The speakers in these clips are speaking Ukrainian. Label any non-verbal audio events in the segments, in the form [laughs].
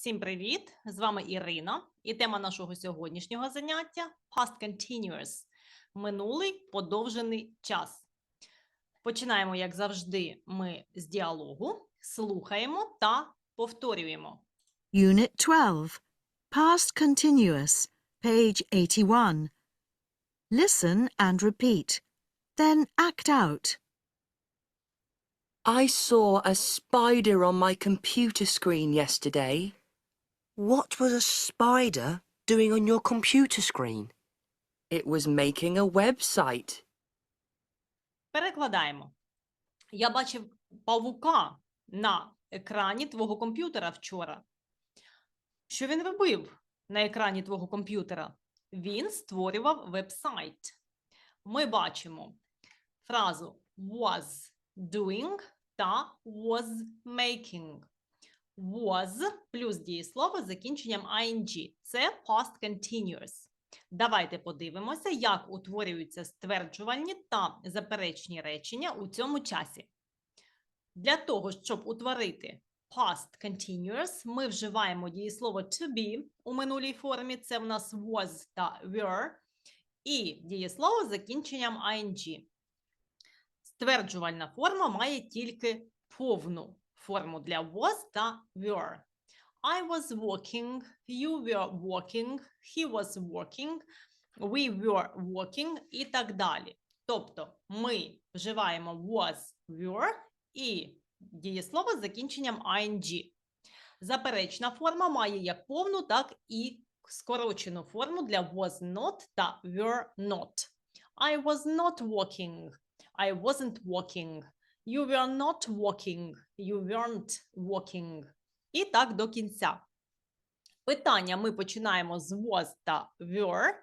Всім привіт! З вами Ірина, і тема нашого сьогоднішнього заняття Past Continuous – минулий подовжений час. Починаємо, як завжди, ми з діалогу, слухаємо та повторюємо. Unit 12. Past continuous. Page 81. Listen and repeat. Then act out. I saw a spider on my computer screen yesterday. What was a spider doing on your computer screen? It was making a website. Перекладаємо. Я бачив павука на екрані твого комп'ютера вчора. Що він робив на екрані твого комп'ютера? Він створював веб-сайт. Ми бачимо фразу was doing та was making. Was плюс дієслово з закінченням ing. Це past continuous. Давайте подивимося, як утворюються стверджувальні та заперечні речення у цьому часі. Для того, щоб утворити past continuous, ми вживаємо дієслово to be у минулій формі. Це в нас was та were. І дієслово з закінченням ing. Стверджувальна форма має тільки повну форму для was та were. I was walking, you were walking, he was walking, we were walking і так далі. Тобто ми вживаємо was, were і дієслово з закінченням ing. Заперечна форма має як повну, так і скорочену форму для was not та were not. I was not walking. I wasn't walking. You were not walking. You weren't walking. І так до кінця. Питання ми починаємо з was та were.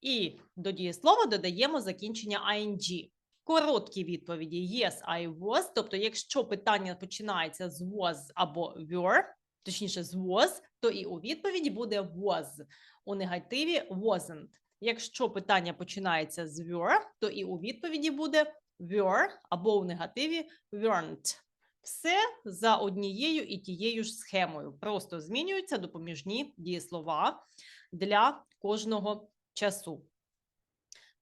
І до дієслова додаємо закінчення ing. Короткі відповіді yes, I was. Тобто, якщо питання починається з was або were, точніше з was, то і у відповіді буде was. У негативі wasn't. Якщо питання починається з were, то і у відповіді буде were або у негативі weren't. Все за однією і тією ж схемою. Просто змінюються допоміжні дієслова для кожного часу.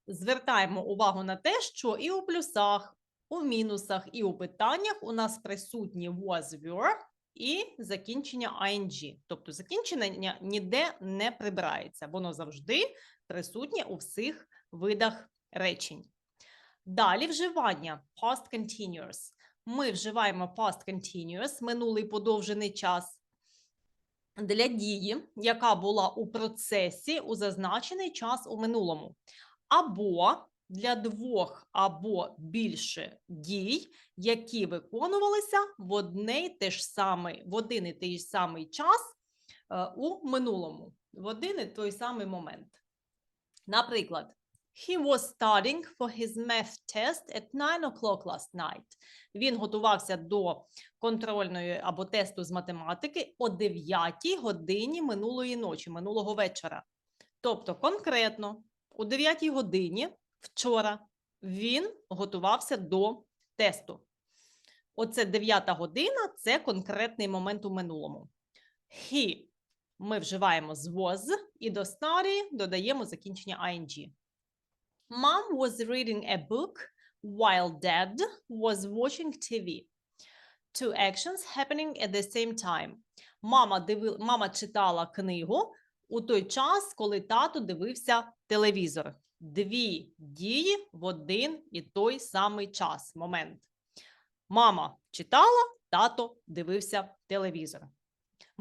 Звертаємо увагу на те, що і у плюсах, у мінусах, і у питаннях у нас присутні was were і закінчення ing. Тобто закінчення ніде не прибирається, воно завжди присутнє у всіх видах речень. Далі вживання past continuous. Ми вживаємо past continuous, минулий подовжений час, для дії, яка була у процесі у зазначений час у минулому. Або для двох або більше дій, які виконувалися в одне те ж саме, в один і той самий час е, у минулому, в один і той самий момент. Наприклад, He was studying for his math test at 9 o'clock last night. Він готувався до контрольної або тесту з математики о 9 годині минулої ночі, минулого вечора. Тобто, конкретно о 9 годині вчора він готувався до тесту. Оце 9 година це конкретний момент у минулому. He ми вживаємо з was і до study додаємо закінчення ing. Mom was reading a book while dad was watching TV. Two actions happening at the same time. Мама, диви... Мама читала книгу у той час, коли тато дивився телевізор. Дві дії в один і той самий час. Момент. Мама читала, тато дивився телевізор.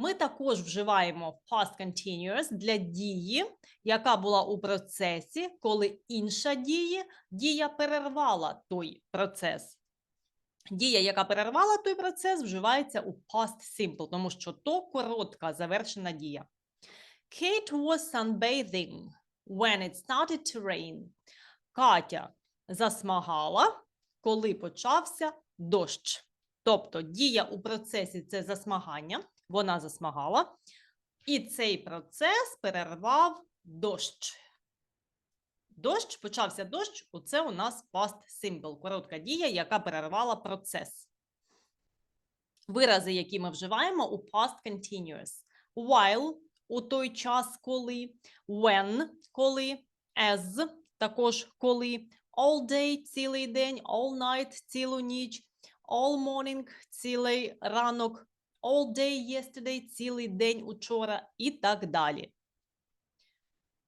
Ми також вживаємо past continuous для дії, яка була у процесі, коли інша дія, дія перервала той процес. Дія, яка перервала той процес, вживається у past simple, тому що то коротка завершена дія. Kate was sunbathing when it started to rain. Катя засмагала, коли почався дощ. Тобто дія у процесі це засмагання, вона засмагала, і цей процес перервав дощ. Дощ, почався дощ, оце у нас past simple, коротка дія, яка перервала процес. вирази, які ми вживаємо у past continuous. While у той час, коли, when коли, as також коли, all day цілий день, all night цілу ніч, all morning цілий ранок, all day yesterday цілий день учора і так далі.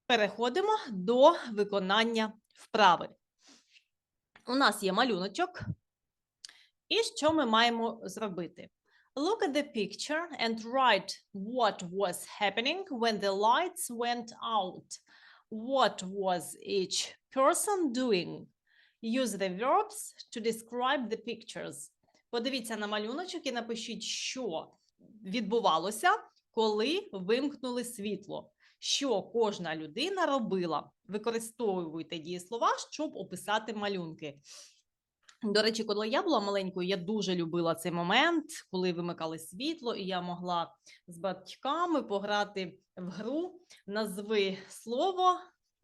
Переходимо до виконання вправи. У нас є малюночок. І що ми маємо зробити? Look at the picture and write what was happening when the lights went out. What was each person doing? Use the verbs to describe the pictures. Подивіться на малюночок і напишіть, що відбувалося, коли вимкнули світло. Що кожна людина робила? Використовуйте дієслова, щоб описати малюнки. До речі, коли я була маленькою, я дуже любила цей момент, коли вимикали світло, і я могла з батьками пограти в гру назви слово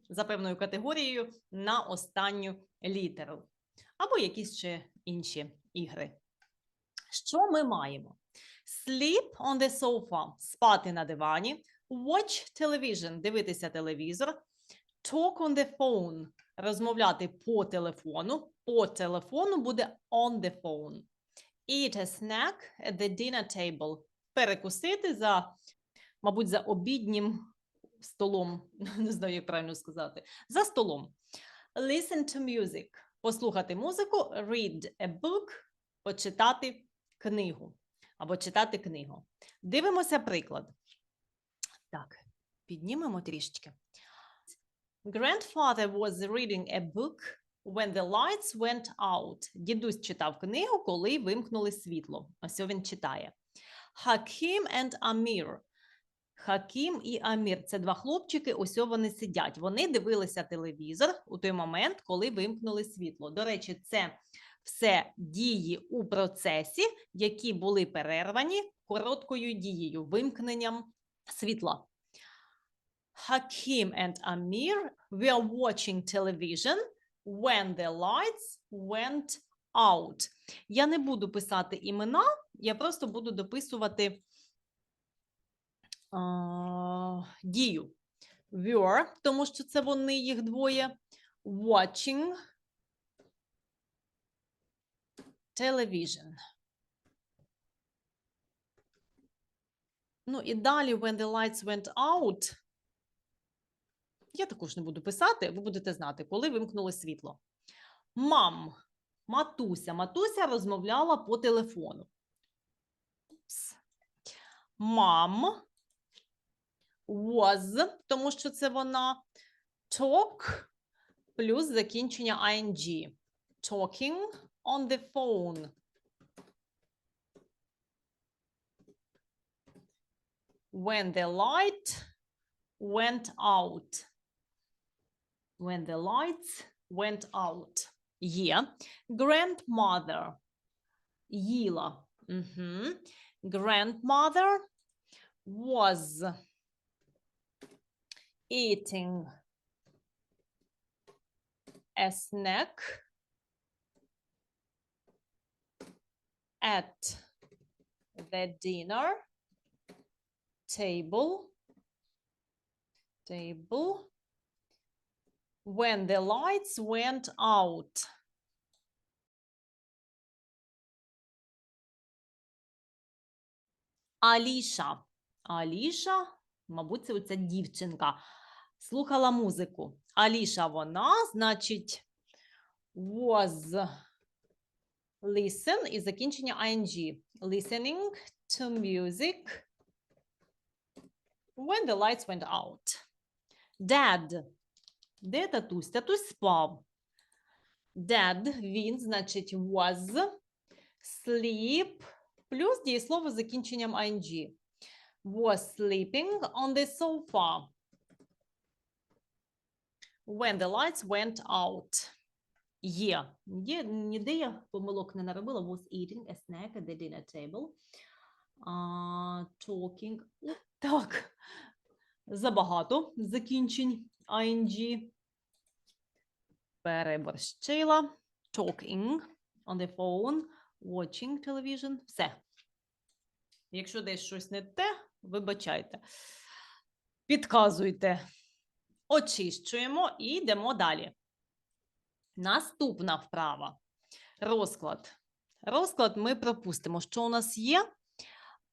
за певною категорією на останню літеру, або якісь ще інші ігри. Що ми маємо? Sleep on the sofa – спати на дивані, watch television – дивитися телевізор, talk on the phone – розмовляти по телефону. По телефону буде on the phone. Eat a snack at the dinner table – перекусити за, мабуть, за обіднім столом, [laughs] не знаю, як правильно сказати, за столом. Listen to music – послухати музику, read a book – почитати книгу або читати книгу. Дивимося приклад. Так, піднімемо трішечки. Grandfather was reading a book when the lights went out. Дідусь читав книгу, коли вимкнули світло. Ось він читає. Hakim and Amir. Хакім і Амір це два хлопчики. Ось вони сидять. Вони дивилися телевізор у той момент, коли вимкнули світло. До речі, це все дії у процесі, які були перервані короткою дією, вимкненням світла. Hakim and Amir were watching television when the lights went out. Я не буду писати імена, я просто буду дописувати а, дію. Were, тому що це вони, їх двоє. Watching television. Ну і далі, when the lights went out, я також не буду писати, ви будете знати, коли вимкнули світло. Мам, матуся. Матуся розмовляла по телефону. Мам was, тому що це вона. Talk плюс закінчення ing. Talking on the phone. When the light went out. When the lights went out. Yeah. Grandmother. Yila. Mm -hmm. Grandmother was eating a snack at the dinner table table when the lights went out. Аліша. Аліша, мабуть, це оця дівчинка. Слухала музику. Аліша вона, значить, was listen і закінчення ing. Listening to music when the lights went out. Dad. Де татусь? Татусь спав. Dad, він, значить, was, sleep, плюс дієслово з закінченням ing. Was sleeping on the sofa when the lights went out. Є. Є, ніде я помилок не наробила. Was eating a snack at the dinner table. А, talking. Так. Забагато закінчень ing. Переборщила. Talking on the phone. Watching television. Все. Якщо десь щось не те, вибачайте. Підказуйте. Очищуємо і йдемо далі. Наступна вправа. Розклад. Розклад ми пропустимо. Що у нас є?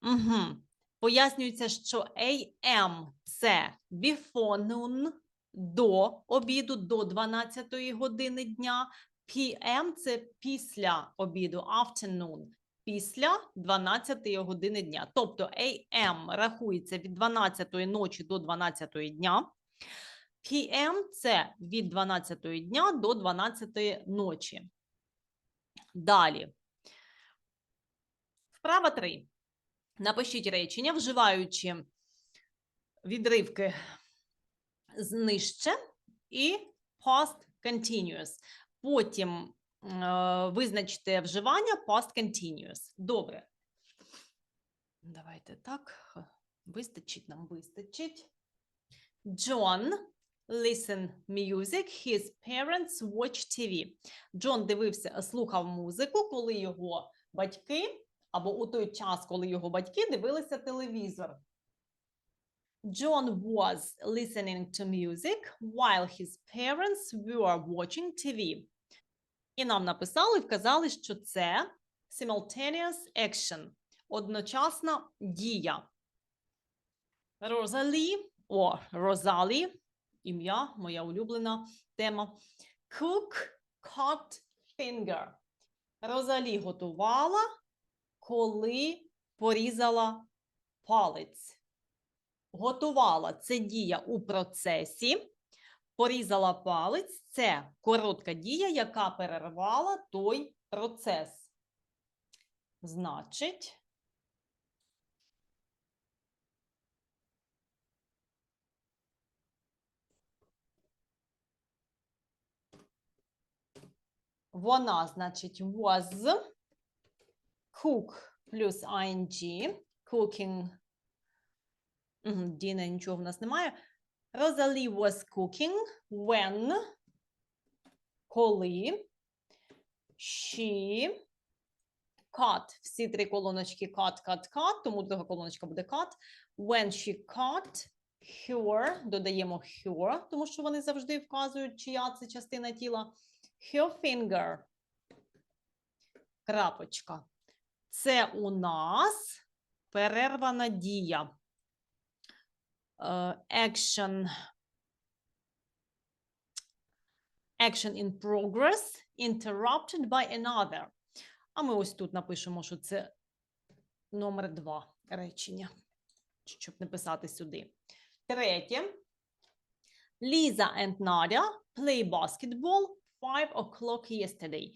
Угу. Пояснюється, що AM – це before noon, до обіду, до 12 години дня. PM – це після обіду, afternoon, після 12 години дня. Тобто AM рахується від 12 ночі до 12 дня. PM – це від 12 дня до 12 ночі. Далі. Вправа 3. Напишіть речення, вживаючи відривки з нижче і past continuous. Потім е, визначте вживання past continuous. Добре. Давайте так. Вистачить нам, вистачить. John listen music, his parents watch TV. Джон дивився, слухав музику, коли його батьки, або у той час, коли його батьки дивилися телевізор. John was listening to music while his parents were watching TV. І нам написали, вказали, що це simultaneous action, одночасна дія. Розалі, о, Розалі, ім'я, моя улюблена тема. Cook cut finger. Розалі готувала, коли порізала палець. Готувала це дія у процесі. Порізала палець це коротка дія, яка перервала той процес. Значить, вона, значить, was cook плюс ing, cooking. Мгм, Діна, нічого в нас немає. Rosalie was cooking when, коли, she, cut, всі три колоночки cut, cut, cut, тому друга колоночка буде cut. When she cut her, додаємо her, тому що вони завжди вказують, чия це частина тіла. Her finger, крапочка. Це у нас перервана дія. Е, action action in progress interrupted by another. А ми ось тут напишемо, що це номер два речення, щоб не писати сюди. Третє. Ліза and Надя play basketball 5 o'clock yesterday.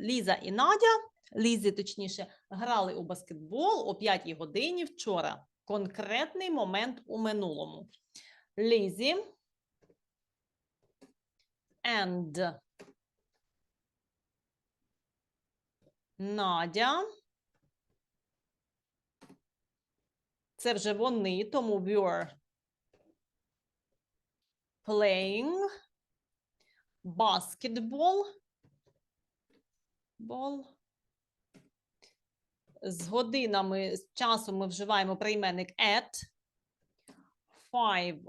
Ліза і Надя, Лізи, точніше, грали у баскетбол о 5 годині вчора. Конкретний момент у минулому. Лізі and Надя. Це вже вони, тому were playing basketball. Ball. З годинами, з часом ми вживаємо прийменник at. Five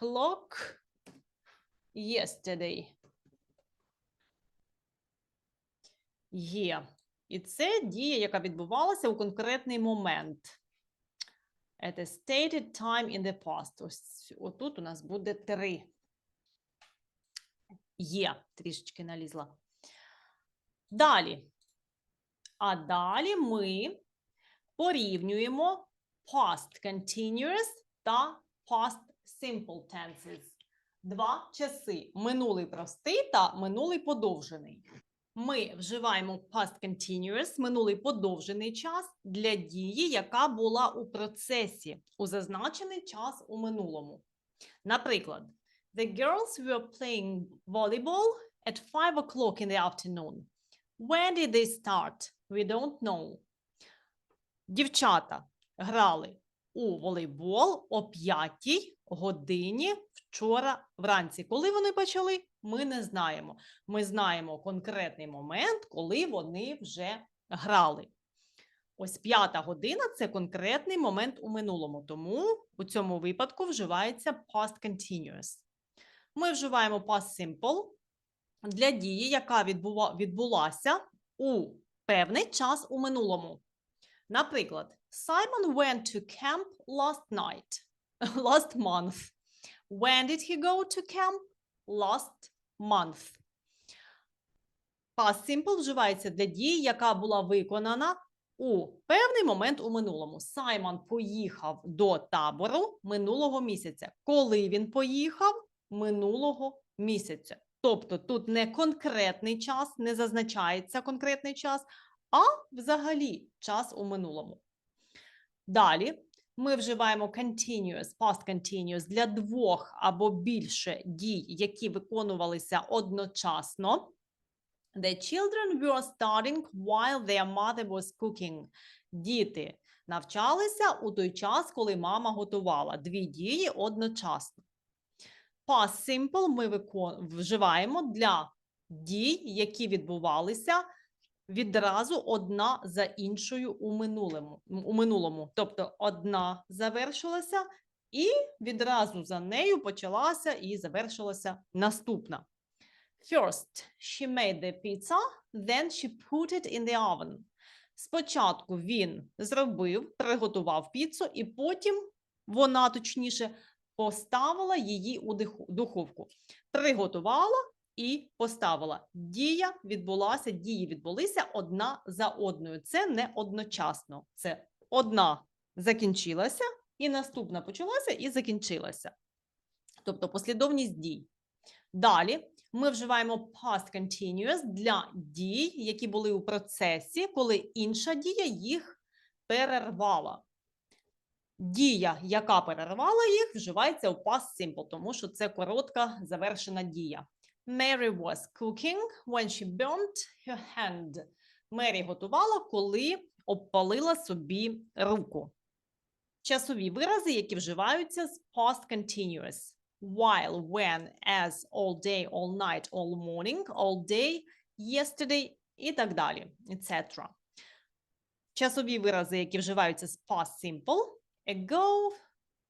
o'clock yesterday. Є. І це дія, яка відбувалася у конкретний момент. At a stated time in the past. Ось отут у нас буде три. Є, трішечки налізла. Далі. А далі ми порівнюємо past continuous та past simple tenses. Два часи: минулий простий та минулий подовжений. Ми вживаємо past continuous, минулий подовжений час для дії, яка була у процесі у зазначений час у минулому. Наприклад, the girls were playing volleyball at 5 o'clock in the afternoon. When did they start? We don't know. Дівчата грали у волейбол о 5 годині вчора вранці. Коли вони почали, ми не знаємо. Ми знаємо конкретний момент, коли вони вже грали. Ось п'ята година це конкретний момент у минулому, тому у цьому випадку вживається past continuous. Ми вживаємо past simple для дії, яка відбува- відбулася у певний час у минулому. Наприклад, Simon went to camp last night, [laughs] last month. When did he go to camp? Last month. Past simple вживається для дії, яка була виконана у певний момент у минулому. Саймон поїхав до табору минулого місяця. Коли він поїхав? Минулого місяця. Тобто тут не конкретний час, не зазначається конкретний час, а взагалі час у минулому. Далі ми вживаємо continuous, past continuous для двох або більше дій, які виконувалися одночасно. The children were studying while their mother was cooking. Діти навчалися у той час, коли мама готувала. Дві дії одночасно. Past simple ми вживаємо для дій, які відбувалися відразу одна за іншою у минулому. У минулому. Тобто одна завершилася, і відразу за нею почалася і завершилася наступна. First, she made the pizza, then she put it in the oven. Спочатку він зробив, приготував піцу, і потім вона, точніше, поставила її у духовку. Приготувала і поставила. Дія відбулася, дії відбулися одна за одною. Це не одночасно. Це одна закінчилася, і наступна почалася і закінчилася. Тобто послідовність дій. Далі ми вживаємо past continuous для дій, які були у процесі, коли інша дія їх перервала. Дія, яка перервала їх, вживається у past simple, тому що це коротка завершена дія. Mary was cooking when she burnt her hand. Мері готувала, коли обпалила собі руку. Часові вирази, які вживаються з past continuous. While, when, as, all day, all night, all morning, all day, yesterday і так далі, etc. Часові вирази, які вживаються з past simple. Ago,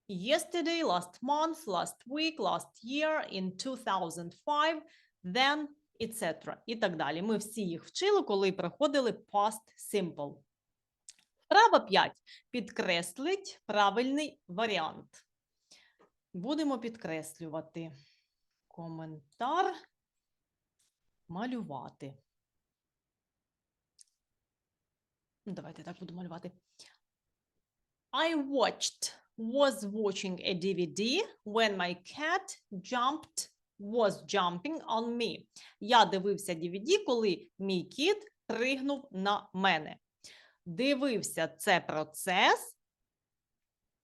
yesterday, last month, last week, last year, in 2005, then, etc. І так далі. Ми всі їх вчили, коли проходили past simple. Вправа 5. Підкреслить правильний варіант. Будемо підкреслювати коментар, малювати. Ну, Давайте так буду малювати. I watched, was watching a DVD when my cat jumped, was jumping on me. Я дивився DVD, коли мій кіт пригнув на мене. Дивився це процес,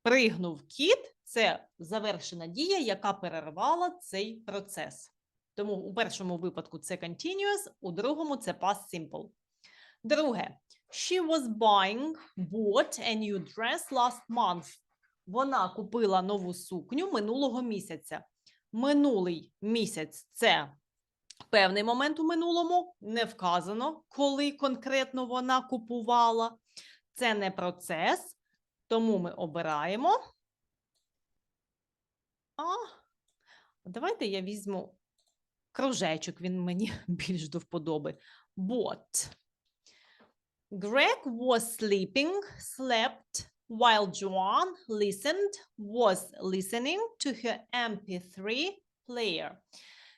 пригнув кіт це завершена дія, яка перервала цей процес. Тому у першому випадку це continuous, у другому це past simple. Друге. She was buying, bought a new dress last month. Вона купила нову сукню минулого місяця. Минулий місяць це певний момент у минулому, не вказано, коли конкретно вона купувала. Це не процес, тому ми обираємо. А, давайте я візьму кружечок, він мені [laughs] більш до вподоби. Bought. Greg was sleeping, slept, while Joanne listened, was listening to her MP3 player.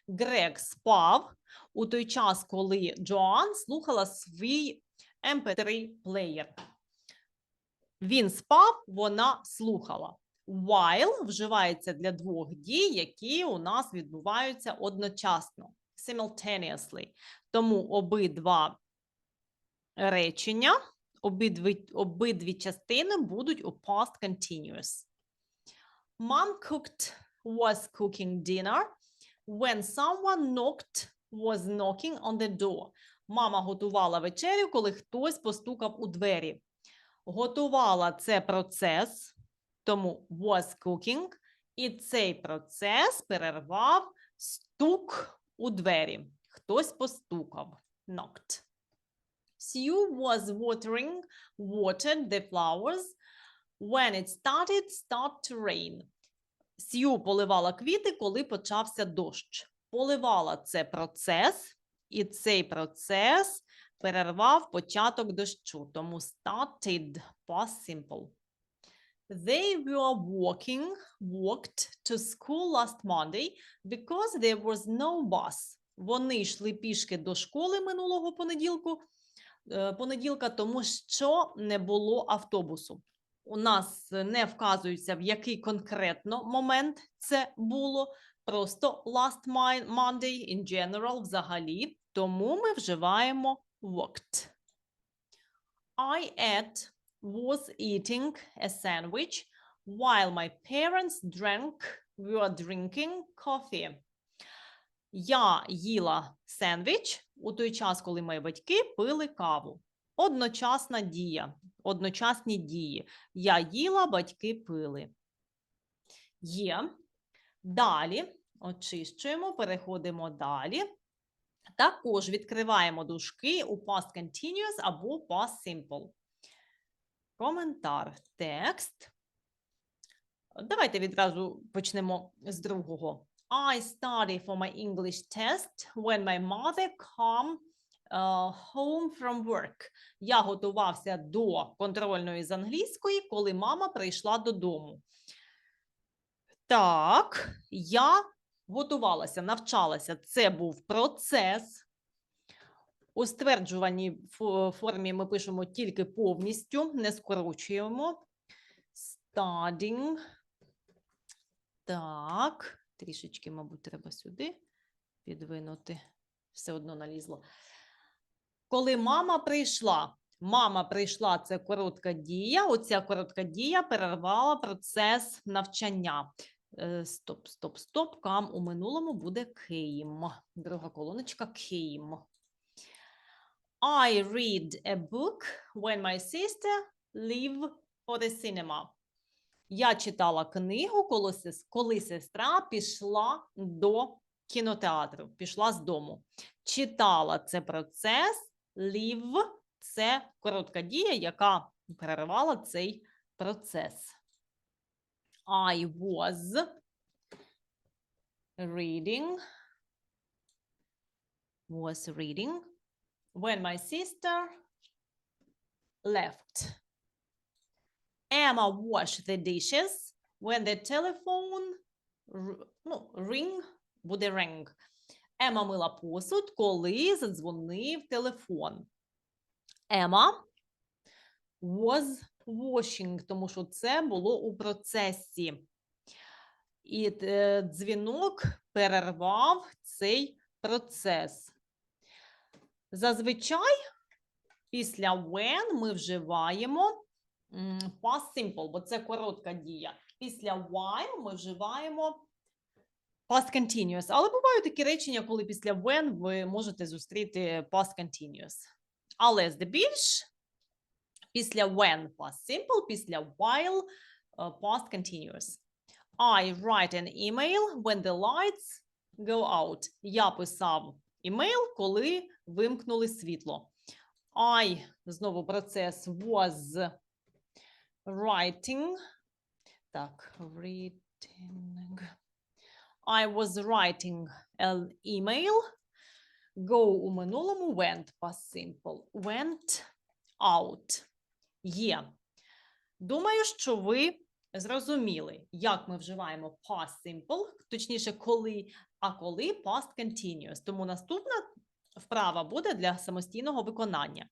Грег спав у той час, коли Джоан слухала свій MP3 плеєр. Він спав, вона слухала. While вживається для двох дій, які у нас відбуваються одночасно. Simultaneously. Тому обидва речення, обидві, обидві частини будуть у past continuous. Mom cooked, was cooking dinner when someone knocked, was knocking on the door. Мама готувала вечерю, коли хтось постукав у двері. Готувала це процес, тому was cooking, і цей процес перервав стук у двері. Хтось постукав. Knocked. Sue was watering, watered the flowers when it started start to rain. Сью поливала квіти, коли почався дощ. Поливала це процес, і цей процес перервав початок дощу, тому started past simple. They were walking, walked to school last Monday because there was no bus. Вони йшли пішки до школи минулого понеділку, е, понеділка, тому що не було автобусу. У нас е, не вказується, в який конкретно момент це було. Просто last Monday in general взагалі, тому ми вживаємо walked. I ate was eating a sandwich while my parents drank were drinking coffee. Я їла сендвіч у той час, коли мої батьки пили каву. Одночасна дія, одночасні дії. Я їла, батьки пили. Є. Далі очищуємо, переходимо далі. Також відкриваємо дужки у past continuous або past simple. Коментар. Текст. Давайте відразу почнемо з другого. I study for my English test when my mother come uh, home from work. Я готувався до контрольної з англійської, коли мама прийшла додому. Так, я готувалася, навчалася. Це був процес. У стверджуваній формі ми пишемо тільки повністю, не скорочуємо. Studying. Так, трішечки, мабуть, треба сюди підвинути. Все одно налізло. Коли мама прийшла, мама прийшла, це коротка дія. Оця коротка дія перервала процес навчання. Е, Стоп, стоп, стоп. Кам у минулому буде came. Друга колоночка came. I read a book when my sister leave for the cinema. Я читала книгу, коли, коли сестра пішла до кінотеатру, пішла з дому. Читала це процес, leave – це коротка дія, яка перервала цей процес. I was reading was reading when my sister left. Emma washed the dishes when the telephone ну, ring буде ring. Ема мила посуд, коли задзвонив телефон. Ема was washing, тому що це було у процесі. І е, дзвінок перервав цей процес. Зазвичай після when ми вживаємо past simple, бо це коротка дія. Після while ми вживаємо past continuous. Але бувають такі речення, коли після when ви можете зустріти past continuous. Але здебільш після when past simple, після while е, past continuous. I write an email when the lights go out. Я писав імейл, коли вимкнули світло. I, знову процес was writing. Так, reading. I was writing an email. Go у минулому went past simple. Went out. Є. Думаю, що ви зрозуміли, як ми вживаємо past simple, точніше, коли, а коли past continuous. Тому наступна вправа буде для самостійного виконання.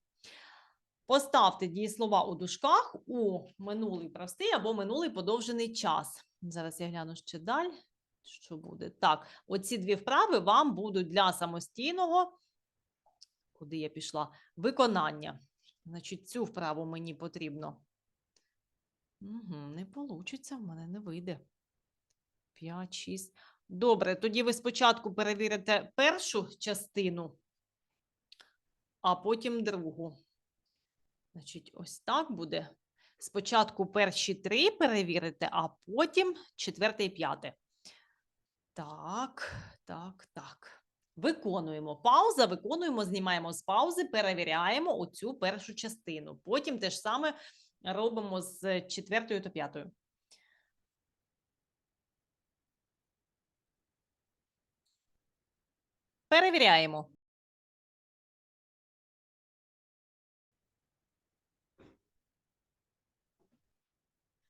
Поставте дієслова у дужках у минулий простий або минулий подовжений час. Зараз я гляну ще далі. Що буде? Так, оці дві вправи вам будуть для самостійного, куди я пішла, виконання. Значить, цю вправу мені потрібно. Угу, не вийде, в мене не вийде. 5, 6. Добре, тоді ви спочатку перевірите першу частину, а потім другу. Значить, ось так буде. Спочатку перші три перевірите, а потім четверте і п'яте. Так, так, так. Виконуємо пауза, виконуємо, знімаємо з паузи, перевіряємо оцю першу частину. Потім те ж саме робимо з четвертою та п'ятою. Перевіряємо.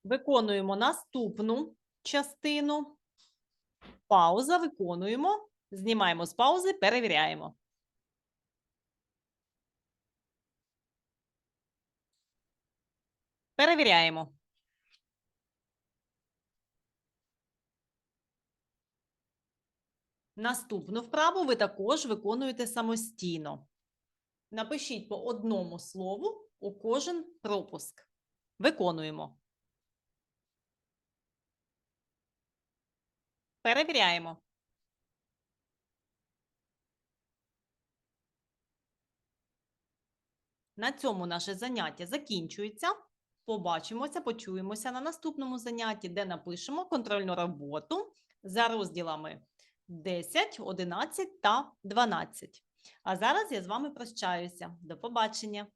Виконуємо наступну частину. Пауза, виконуємо. Знімаємо з паузи, перевіряємо. Перевіряємо. Наступну вправу ви також виконуєте самостійно. Напишіть по одному слову у кожен пропуск. Виконуємо. Перевіряємо. На цьому наше заняття закінчується. Побачимося, почуємося на наступному занятті, де напишемо контрольну роботу за розділами 10, 11 та 12. А зараз я з вами прощаюся. До побачення!